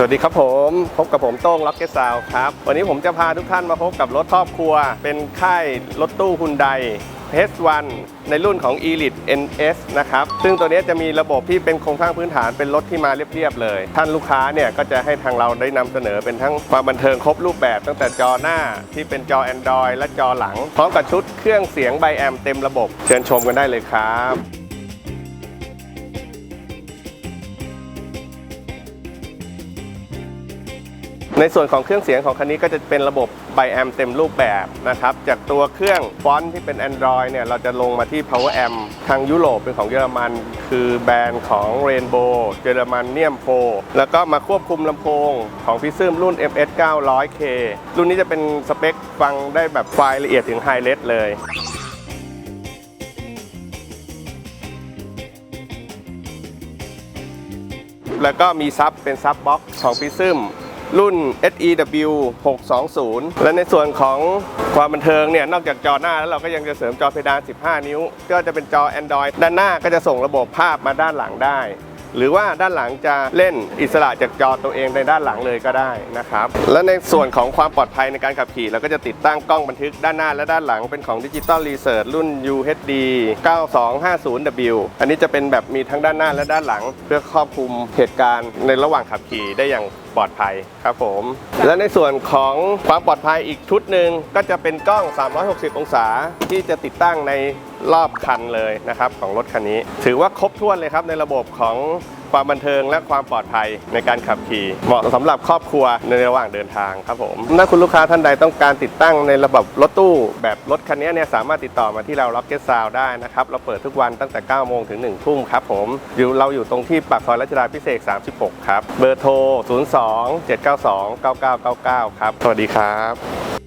สวัสดีครับผมพบกับผมโต้งล็อกเก็ตซาวครับ วันนี้ผมจะพาทุกท่านมาพบกับรถครอบครัว เป็นค่ายรถตู้ฮุนได H1 ในรุ่นของ Elite NS นะครับ ซึ่งตัวนี้จะมีระบบที่เป็นโครงสร้างพื้นฐานเป็นรถที่มาเรียบๆเลย ท่านลูกค้าเนี่ยก็จะให้ทางเราได้นำเสนอเป็นทั้งความบันเทิงครบรูปแบบตั้งแต่จอหน้าที่เป็นจอ Android และจอหลัง พร้อมกับชุดเครื่องเสียงไบแอมเต็มระบบ เชิญชมกันได้เลยครับ ในส่วนของเครื่องเสียงของคันนี้ก็จะเป็นระบบไบแอมเต็มรูปแบบนะครับ จากตัวเครื่องฟอนที่เป็น Android เนี่ย เราจะลงมาที่ Power Amp ทางยุโรปเป็นของเยอรมัน คือแบรนด์ของ Rainbow เยอรมันเนียมโ o แล้วก็มาควบคุมลำโพงของฟิซึมรุ่น MS 900K รุ่นนี้จะเป็นสเปคฟังได้แบบไฟล์ละเอียดถึงไฮเลสเลยแล้วก็มีซับเป็นซับบ็อกของฟิซึม รุ่น SEW 620 และในส่วนของความบันเทิงเนี่ย นอกจากจอหน้าแล้วเราก็ยังจะเสริมจอเพดาน 15 นิ้ว ก็จะเป็นจอ Android ด้านหน้าก็จะส่งระบบภาพมาด้านหลังได้ หรือว่าด้านหลังจะเล่นอิสระจากจอตัวเองในด้านหลังเลยก็ได้นะครับ และในส่วนของความปลอดภัยในการขับขี่ เราก็จะติดตั้งกล้องบันทึกด้านหน้าและด้านหลังเป็นของดิจิตอลรีเสิร์ชรุ่น UHD 9250W อันนี้จะเป็นแบบมีทั้งด้านหน้าและด้านหลัง เพื่อครอบคลุมเหตุการณ์ในระหว่างขับขี่ได้อย่าง ปลอดภัยครับผม และในส่วนของความปลอดภัยอีกชุดหนึ่งก็จะเป็นกล้อง 360 องศาที่จะติดตั้งในรอบคันเลยนะครับของรถคันนี้ ถือว่าครบถ้วนเลยครับในระบบของ ความบันเทิงและความปลอดภัยในการขับขี่ เหมาะสำหรับครอบครัวในระหว่างเดินทางครับผมถ้าคุณลูกค้าท่านใดต้องการติดตั้งในระบบรถตู้ แบบรถคันนี้เนี่ยสามารถติดต่อมาที่เรา Rocket Sound ได้นะครับ เราเปิดทุกวันตั้งแต่ 9 โมงถึง 1 ทุ่มครับผมอยู่เราอยู่ตรงที่ปากซอยรัชดาพิเศษ 36 ครับ เบอร์โทร 02 792 9999 ครับ สวัสดีครับ